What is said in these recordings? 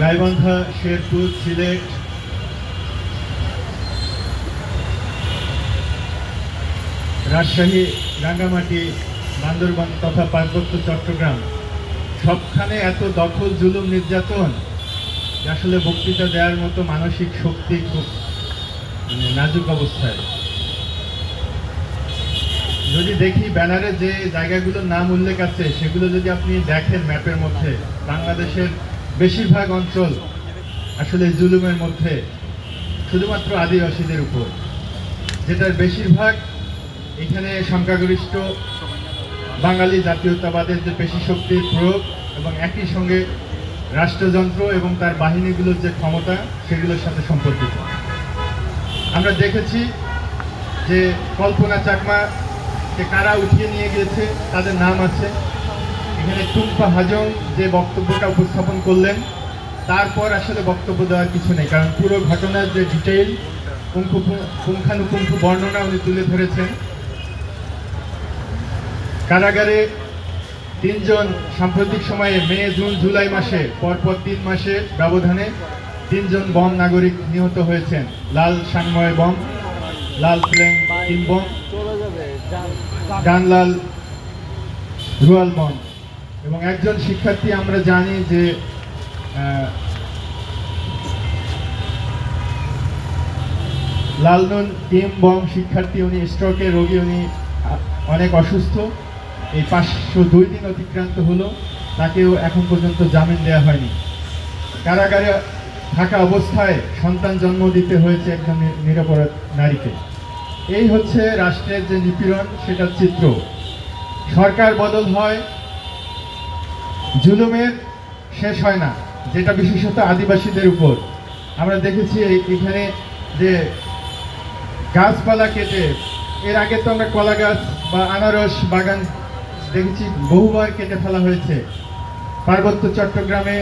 গাইবান্ধা, শেরপুর, সিলেট। রাজশাহী, রাঙ্গামাটি, বান্দরবান তথা পার্বত্য চট্টগ্রাম। সবখানে এত দখল, জুলুম, নির্যাতন আসলে বক্তৃতা দেওয়ার মতো মানসিক শক্তি খুব মানে নাজুক অবস্থায়। যদি দেখি ব্যানারে যে জায়গাগুলোর নাম উল্লেখ আছে, সেগুলো যদি আপনি দেখেন ম্যাপের মধ্যে, বাংলাদেশের বেশিরভাগ অঞ্চল আসলে জুলুমের মধ্যে শুধুমাত্র আদিবাসীদের উপর। যেটার বেশিরভাগ এখানে সংখ্যাগরিষ্ঠ বাঙালি জাতীয়তাবাদের যে পেশি শক্তির প্রয়োগ এবং একই সঙ্গে রাষ্ট্রযন্ত্র এবং তার বাহিনীগুলোর যে ক্ষমতা, সেগুলোর সাথে সম্পর্কিত। আমরা দেখেছি যে কল্পনা চাকমা কে কারা উঠিয়ে নিয়ে গিয়েছে, তাদের নাম আছে এখানে টুম্পা হাজং যে বক্তব্যটা উপস্থাপন করলেন, তারপর আসলে বক্তব্য দেওয়ার কিছু নেই, কারণ পুরো ঘটনার যে ডিটেইল পুঙ্খানুপুঙ্খ বর্ণনা উনি তুলে ধরেছেন। কারাগারে তিনজন সাম্প্রতিক সময়ে মে, জুন, জুলাই মাসে, পরপর তিন মাসে ব্যবধানে তিনজন বম নাগরিক নিহত হয়েছেন। লাল সাংময় বম, লাল প্লেং তিন বম, ডানলাল রুয়াল বম। এবং একজন শিক্ষার্থী আমরা জানি যে লালনুন টিম বম শিক্ষার্থী, উনি স্ট্রোকের রোগী, উনি অনেক অসুস্থ। এই পাঁচশো দুই দিন অতিক্রান্ত হলো। তাকেও এখন পর্যন্ত জামিন দেওয়া হয়নি। কারাগারে থাকা অবস্থায় সন্তান জন্ম দিতে হয়েছে একজন নিরপরাধ নারীকে। এই হচ্ছে রাষ্ট্রের যে নিপীড়ন, সেটার চিত্র। সরকার বদল হয় জুলুমের শেষ হয় না, যেটা বিশেষত আদিবাসীদের উপর। আমরা দেখেছি এখানে যে গাছপালা কেটে, এর আগে তো আমরা কলা গাছ বা আনারস বাগান দেখেছি, বহুবার কেটে ফেলা হয়েছে। পার্বত্য চট্টগ্রামে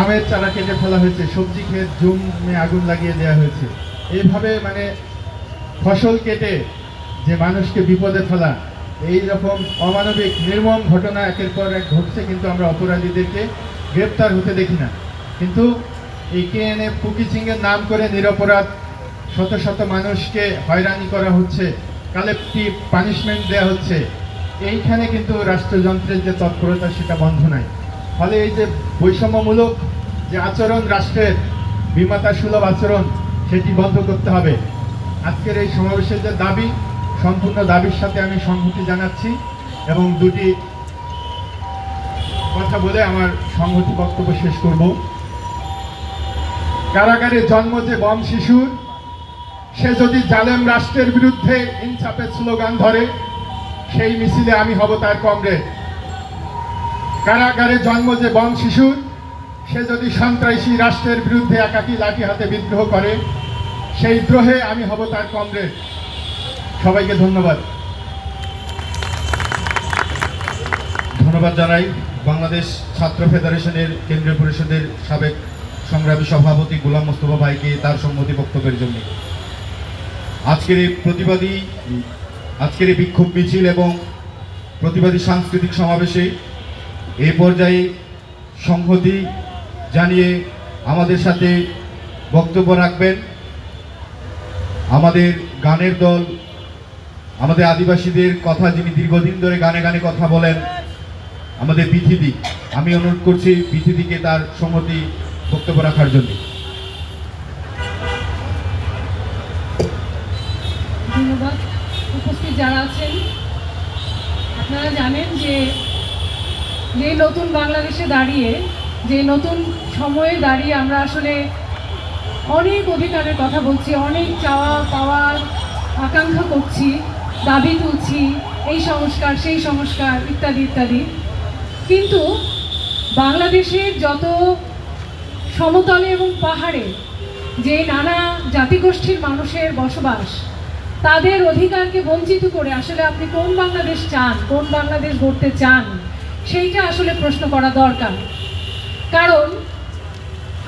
আমের চারা কেটে ফেলা হয়েছে, সবজি ক্ষেত জমে আগুন লাগিয়ে দেওয়া হয়েছে। এইভাবে মানে ফসল কেটে যে মানুষকে বিপদে ফেলা এই রকম অমানবিক, নির্মম ঘটনা একের পর এক ঘটছে কিন্তু আমরা অপরাধীদেরকে গ্রেপ্তার হতে দেখি না। কিন্তু এই কেএনএ পুকিচিংয়ের নাম করে নিরপরাধ শত শত মানুষকে হয়রানি করা হচ্ছে কালেকটিভ পানিশমেন্ট দেওয়া হচ্ছে। এইখানে কিন্তু রাষ্ট্রযন্ত্রের যে তৎপরতা, সেটা বন্ধ নাই। ফলে এই যে বৈষম্যমূলক যে আচরণ, রাষ্ট্রের বিমাতা সুলভ আচরণ, সেটি বন্ধ করতে হবে। আজকের এই সমাবেশের যে দাবি সম্পূর্ণ দাবির সাথে আমি সংহতি জানাচ্ছি এবং দুটি কথা বলে আমার সংহতি বক্তব্য শেষ করব। কারাগারে জন্ম যে বম শিশুর, সে যদি জালেম রাষ্ট্রের বিরুদ্ধে ইনসাফের স্লোগান ধরে, সেই মিছিলে আমি হব তার কমরেড। কারাগারে জন্ম যে বম শিশুর, সে যদি সন্ত্রাসী রাষ্ট্রের বিরুদ্ধে একাকী লাঠি হাতে বিদ্রোহ করে, সেই দ্রোহে আমি হব তার কমরেড। সবাইকে ধন্যবাদ। ধন্যবাদ জানাই বাংলাদেশ ছাত্র ফেডারেশনের কেন্দ্রীয় পরিষদের সাবেক সংগ্রামী সভাপতি গোলাম মোস্তফা ভাইকে তার সম্মতি বক্তব্যের জন্য। আজকের এই প্রতিবাদী, আজকের এই বিক্ষোভ মিছিল এবং প্রতিবাদী সাংস্কৃতিক সমাবেশে এ পর্যায়ে সংহতি জানিয়ে আমাদের সাথে বক্তব্য রাখবেন আমাদের গানের দল আমাদের আদিবাসীদের কথা যিনি দীর্ঘদিন ধরে গানে গানে কথা বলেন, আমাদের বিথিদি, আমি অনুরোধ করছি বিথিদিকে তার সম্মতি বক্তব্য রাখার জন্য। ধন্যবাদ। উপস্থিত যারা আছেন, আপনারা জানেন যে যে নতুন বাংলাদেশে দাঁড়িয়ে, যে নতুন সময়ে দাঁড়িয়ে আমরা আসলে অনেক অধিকারের কথা বলছি, অনেক চাওয়া পাওয়ার আকাঙ্ক্ষা করছি। দাবি তুলছি, এই সংস্কার, সেই সংস্কার, ইত্যাদি ইত্যাদি। কিন্তু বাংলাদেশের যত সমতলে এবং পাহাড়ে যে নানা জাতিগোষ্ঠীর মানুষের বসবাস, তাদের অধিকারকে বঞ্চিত করে আসলে আপনি কোন বাংলাদেশ চান, কোন বাংলাদেশ গড়তে চান, সেইটা আসলে প্রশ্ন করা দরকার। কারণ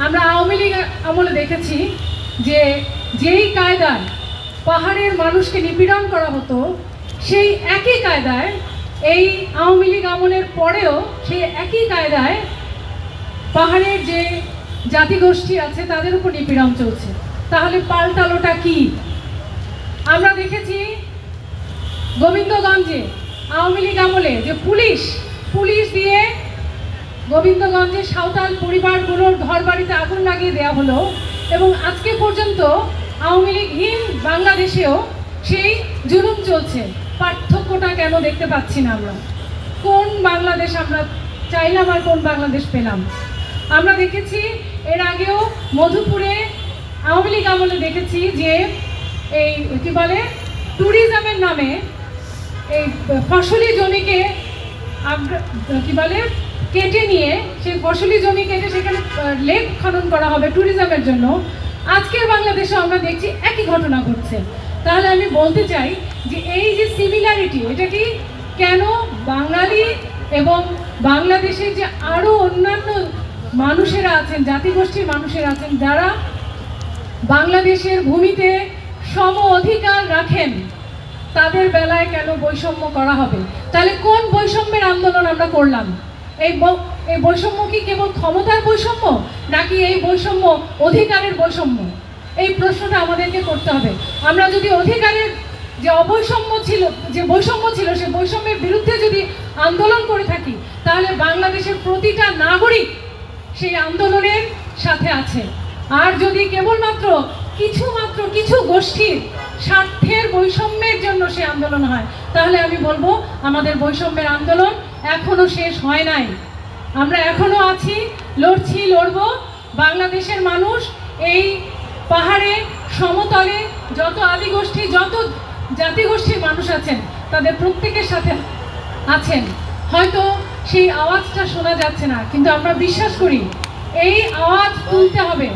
আমরা আওয়ামী লীগ আমলে দেখেছি যে যেই কায়দায় পাহাড়ের মানুষকে নিপীড়ন করা হতো, সেই একই কায়দায়, এই আওয়ামী লীগ আমলের পরেও সেই একই কায়দায় পাহাড়ের যে জাতিগোষ্ঠী আছে, তাদের উপর নিপীড়ন চলছে। তাহলে পাল্টালোটা কি? আমরা দেখেছি গোবিন্দগঞ্জে আওয়ামী লীগ আমলে যে পুলিশ পুলিশ দিয়ে গোবিন্দগঞ্জে সাঁওতাল পরিবারগুলোর ঘর বাড়িতে আগুন লাগিয়ে দেওয়া হলো এবং আজকে পর্যন্ত আওয়ামী লীগহীন বাংলাদেশেও সেই জুলুম চলছে। পার্থক্যটা কেন দেখতে পাচ্ছি না আমরা? কোন বাংলাদেশ আমরা চাইলাম আর কোন বাংলাদেশ পেলাম? আমরা দেখেছি এর আগেও মধুপুরে আওয়ামী লীগ আমলে দেখেছি যে এই, কী বলে, ট্যুরিজমের নামে এই ফসলি জমিকে কী বলে, কেটে নিয়ে, সেই ফসলি জমি কেটে সেখানে লেক খনন করা হবে ট্যুরিজমের জন্য। আজকের বাংলাদেশে আমরা দেখছি একই ঘটনা ঘটছে। তাহলে আমি বলতে চাই যে এই যে সিমিলারিটি এটা কি কেন বাঙালি এবং বাংলাদেশের যে আরও অন্যান্য মানুষেরা আছেন, জাতিগোষ্ঠীর মানুষেরা আছেন, যারা বাংলাদেশের ভূমিতে সম অধিকার রাখেন, তাদের বেলায় কেন বৈষম্য করা হবে? তাহলে কোন বৈষম্যের আন্দোলন আমরা করলাম? এই এই বৈষম্য কি কেবল ক্ষমতার বৈষম্য, নাকি এই বৈষম্য অধিকারের বৈষম্য? এই প্রশ্নটা আমাদেরকে করতে হবে। আমরা যদি অধিকারের যে অবৈষম্য ছিল, যে বৈষম্য ছিল সেই বৈষম্যের বিরুদ্ধে যদি আন্দোলন করে থাকি, তাহলে বাংলাদেশের প্রতিটা নাগরিক সেই আন্দোলনের সাথে আছে। আর যদি কেবলমাত্র কিছু মাত্র কিছু গোষ্ঠীর স্বার্থের বৈষম্যের জন্য সে আন্দোলন হয়, তাহলে আমি বলব, আমাদের বৈষম্যের আন্দোলন এখনও শেষ হয় নাই। আমরা এখনও আছি, লড়ছি, লড়বো। বাংলাদেশের মানুষ এই পাহাড়ে, সমতলে যত আদিগোষ্ঠী, যত জাতিগোষ্ঠীর মানুষ আছেন, তাদের প্রত্যেকের সাথে আছেন। হয়তো সেই আওয়াজটা শোনা যাচ্ছে না, কিন্তু আমরা বিশ্বাস করি, এই আওয়াজ তুলতে হবে।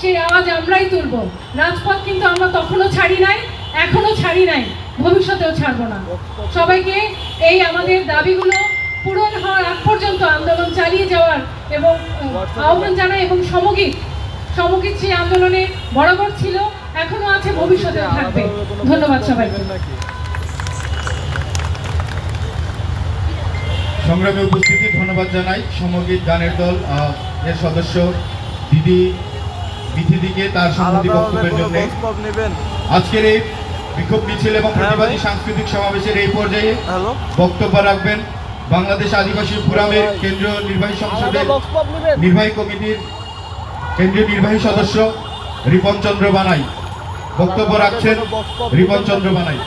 সেই আওয়াজ আমরাই তুলব। রাজপথ কিন্তু আমরা তখনও ছাড়ি নাই, এখনও ছাড়ি নাই, ভবিষ্যতেও ছাড়বো না। সবাইকে এই আমাদের দাবিগুলো পূরণ হওয়ার আগ পর্যন্ত আন্দোলন চালিয়ে যাওয়ার এবং আহ্বান জানাই এবং সমগীত সমগীত সেই আন্দোলনে বরাবর ছিল এখনও আছে ভবিষ্যতেও থাকবে। ধন্যবাদ সবাইকে। সংগ্রামে উপস্থিতি ধন্যবাদ জানাই। সমগীত গানের দল আহ, এর সদস্য দিদি বিথিদিকে তার সম্মতি বক্তব্যের জন্য। নেবেন? আজকের এই বিক্ষোভ মিছিল এবং হ্যাঁ প্রতিবাদী সাংস্কৃতিক সমাবেশের এই পর্যায়ে বক্তব্য রাখবেন। বাংলাদেশ আদিবাসী ফোরামের কেন্দ্রীয় নির্বাহী সংসদের নির্বাহী কমিটির কেন্দ্রীয় নির্বাহী সদস্য রিপন চন্দ্র বানাই। বক্তব্য রাখছেন রিপন চন্দ্র বানাই।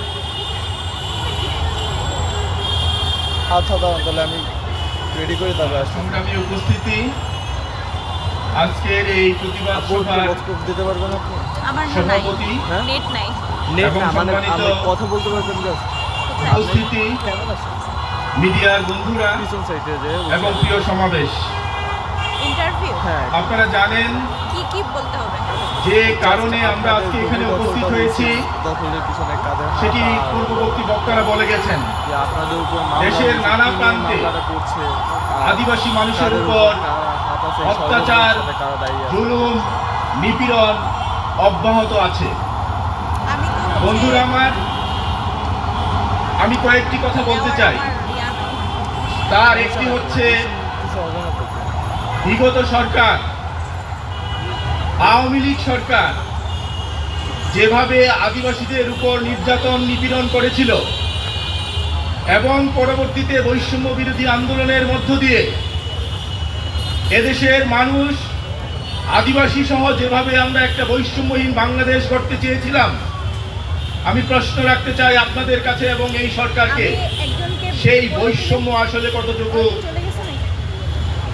আচ্ছা তাহলে আমি রেডি করে তবে আসছি। সংগ্রামী উপস্থিতি। আজকের এই প্রতিবাদ সভার বক্তব্য দিতে পারবেন আপনি? সভাপতি? নেট নাই। নেট না মানে আমি কথা বলতে পারবেন জাস্ট কোথায়? উপস্থিতি। মিডিয়ার বন্ধুরা এবং প্রিয় সমাবেশ। হ্যাঁ। আপনারা জানেন কি কি বলতে হবে? যে কারণে আমরা আজকে এখানে উপস্থিত হয়েছি সেটি পূর্ববর্তী বক্তারা বলে গেছেন। দেশের নানা প্রান্তে আদিবাসী মানুষের উপর অত্যাচার। জুলুম নিপীড়ন অব্যাহত আছে। বন্ধুরা আমার আমি কয়েকটি কথা বলতে চাই। তার একটি হচ্ছে। বিগত সরকার, আওয়ামী লীগ সরকার, যেভাবে আদিবাসীদের উপর নির্যাতন নিপীড়ন করেছিল এবং পরবর্তীতে বৈষম্য বিরোধী আন্দোলনের মধ্য দিয়ে এদেশের মানুষ আদিবাসী সহ যেভাবে আমরা একটা বৈষম্যহীন বাংলাদেশ গড়তে চেয়েছিলাম, আমি প্রশ্ন রাখতে চাই আপনাদের কাছে এবং এই সরকারকে সেই বৈষম্য আসলে কতটুকু?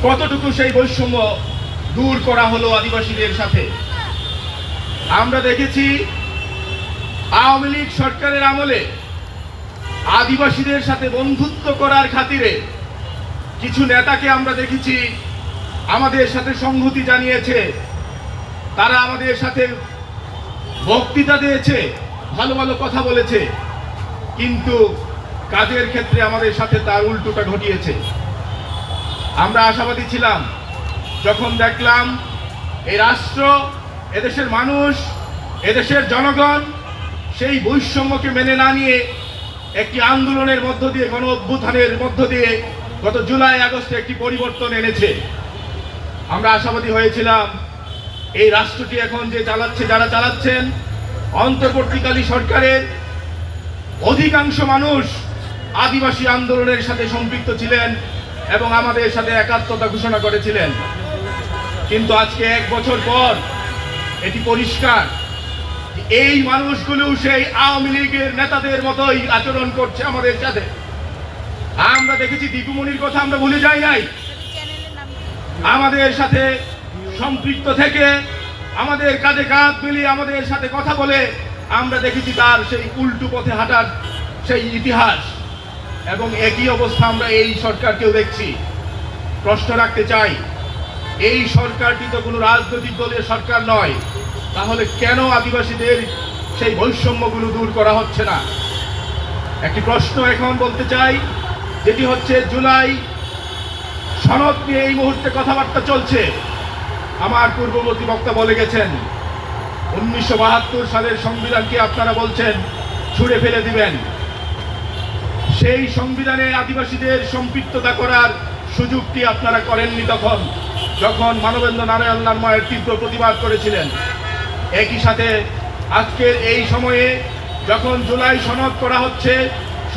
কতটুকু সেই বৈষম্য দূর করা হলো আদিবাসীদের সাথে? আমরা দেখেছি আওয়ামী লীগ সরকারের আমলে আদিবাসীদের সাথে বন্ধুত্ব করার খাতিরে কিছু নেতাকে আমরা দেখেছি আমাদের সাথে সংহতি জানিয়েছে। তারা আমাদের সাথে বক্তৃতা দিয়েছে, ভালো ভালো কথা বলেছে। কিন্তু কাজের ক্ষেত্রে আমাদের সাথে তার উল্টোটা ঘটিয়েছে। আমরা আশাবাদী ছিলাম, যখন দেখলাম এই রাষ্ট্র এদেশের মানুষ এদেশের জনগণ সেই বৈষম্যকে মেনে না নিয়ে একটি আন্দোলনের মধ্য দিয়ে, গণ অভ্যুত্থানের মধ্য দিয়ে গত জুলাই, আগস্টে একটি পরিবর্তন এনেছে। আমরা আশাবাদী হয়েছিলাম, এই রাষ্ট্রটি এখন যে চালাচ্ছে, যারা চালাচ্ছেন, অন্তর্বর্তীকালী সরকারের অধিকাংশ মানুষ আদিবাসী আন্দোলনের সাথে সম্পৃক্ত ছিলেন এবং আমাদের সাথে একাত্মতা ঘোষণা করেছিলেন। কিন্তু আজকে এক বছর পর এটি পরিষ্কার, এই মানুষগুলো সেই আওয়ামী লীগের নেতাদের মতোই আচরণ করছে আমাদের সাথে। আমরা দেখেছি দীপুমণির কথা আমরা ভুলে যাই নাই? আমাদের সাথে সম্পৃক্ত থেকে আমাদের কাঁধে কাঁধ মিলিয়ে আমাদের সাথে কথা বলে আমরা দেখেছি তার সেই উল্টো পথে হাঁটার সেই ইতিহাস। এবং একই অবস্থা আমরা এই সরকারকেও দেখছি। প্রশ্ন রাখতে চাই, এই সরকারটি তো কোনো রাজনৈতিক দলের সরকার নয়, তাহলে কেন আদিবাসীদের সেই বৈষম্যগুলো দূর করা হচ্ছে না? একটি প্রশ্ন এখন বলতে চাই, যেটি হচ্ছে জুলাই সনদ নিয়ে এই মুহূর্তে কথাবার্তা চলছে। আমার পূর্ববর্তী বক্তা বলে গেছেন, উনিশশো বাহাত্তর সালের সংবিধানকে আপনারা বলছেন, ছুঁড়ে ফেলে দিবেন। সেই সংবিধানে আদিবাসীদের সম্পৃক্ততা করার সুযোগটি আপনারা করেননি তখন, যখন মানবেন্দ্র নারায়ণ লালমায়ের তীব্র প্রতিবাদ করেছিলেন। একই সাথে আজকের এই সময়ে যখন জুলাই সনদ করা হচ্ছে,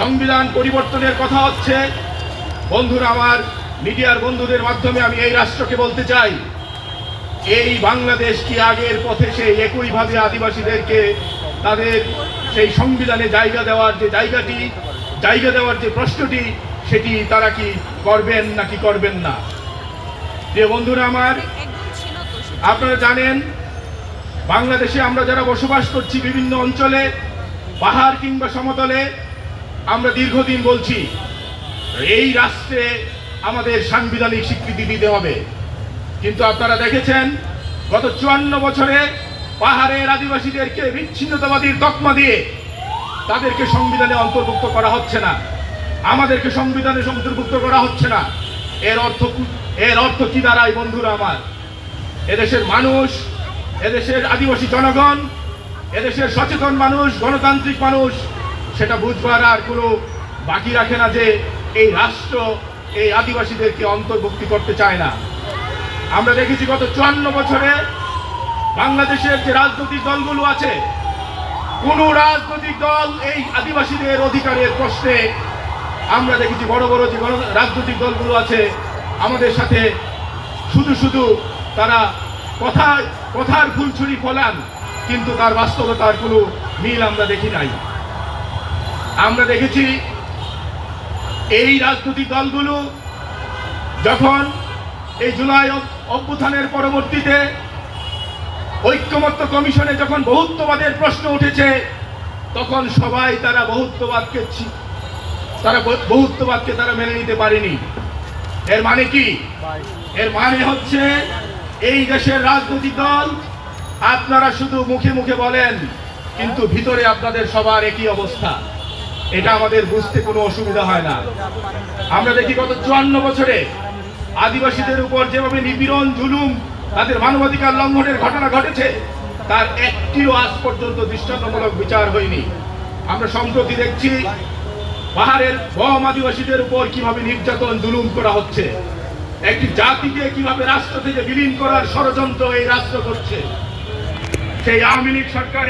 সংবিধান পরিবর্তনের কথা হচ্ছে, বন্ধুরা আমার, মিডিয়ার বন্ধুদের মাধ্যমে আমি এই রাষ্ট্রকে বলতে চাই, এই বাংলাদেশ কি আগের পথে সেই একইভাবে আদিবাসীদেরকে তাদের সেই সংবিধানে জায়গা দেওয়ার যে জায়গাটি জায়গা দেওয়ার যে প্রশ্নটি, সেটি তারা কি করবেন নাকি করবেন না প্রিয় বন্ধুরা আমার। আপনারা জানেন, বাংলাদেশে আমরা যারা বসবাস করছি বিভিন্ন অঞ্চলে, পাহাড় কিংবা সমতলে, আমরা দীর্ঘদিন বলছি, এই রাষ্ট্রে আমাদের সাংবিধানিক স্বীকৃতি দিতে হবে কিন্তু আপনারা দেখেছেন, গত চুয়ান্ন বছরে পাহাড়ের আদিবাসীদেরকে বিচ্ছিন্নতাবাদীর তকমা দিয়ে তাদেরকে সংবিধানে অন্তর্ভুক্ত করা হচ্ছে না। আমাদেরকে সংবিধানে অন্তর্ভুক্ত করা হচ্ছে না। এর অর্থ এর অর্থ কি দাঁড়ায় বন্ধুরা আমার? এদেশের মানুষ, এদেশের আদিবাসী জনগণ, এদেশের সচেতন মানুষ, গণতান্ত্রিক মানুষ, সেটা বুঝবার আর কোনো বাকি রাখে না যে এই রাষ্ট্র এই আদিবাসীদেরকে অন্তর্ভুক্তি করতে চায় না। আমরা দেখেছি গত চুয়ান্ন বছরে বাংলাদেশের যে রাজনৈতিক দলগুলো আছে কোন রাজনৈতিক দল এই আদিবাসীদের অধিকারের প্রশ্নে আমরা দেখেছি বড় বড় যে রাজনৈতিক দলগুলো আছে, আমাদের সাথে শুধু শুধু তারা কথায় কথার ফুলছুরি ফলান, কিন্তু তার বাস্তবতার কোনো মিল আমরা দেখি নাই। আমরা দেখেছি এই রাজনৈতিক দলগুলো যখন এই জুলাই অভ্যুত্থানের পরবর্তীতে ঐক্যমত্য কমিশনে যখন বহুত্ববাদের প্রশ্ন উঠেছে, তখন সবাই তারা বহুত্ববাদকে তারা বহুত্ববাদকে তারা মেনে নিতে পারেনি। এর মানে কি? এর মানে হচ্ছে, এই দেশের রাজনৈতিক দল আপনারা শুধু মুখে মুখে বলেন, কিন্তু ভিতরে আপনাদের সবার একই অবস্থা। এটা আমাদের বুঝতে কোনো অসুবিধা হয় না। আমরা দেখি গত চুয়ান্ন বছরে আদিবাসীদের উপর যেভাবে নিপীড়ন, জুলুম তাদের মানবাধিকার লঙ্ঘনের ঘটনা ঘটেছে, তার একটিও আজ পর্যন্ত দৃষ্টান্তমূলক বিচার হয়নি। আমরা সম্প্রতি দেখছি, পাহাড়ের বম আদিবাসীদের উপর কীভাবে নির্যাতন দুলুম করা হচ্ছে, একটি জাতিকে কীভাবে রাষ্ট্র থেকে বিলীন করার ষড়যন্ত্র এই রাষ্ট্র করছে। সেই আওয়ামী লীগ সরকার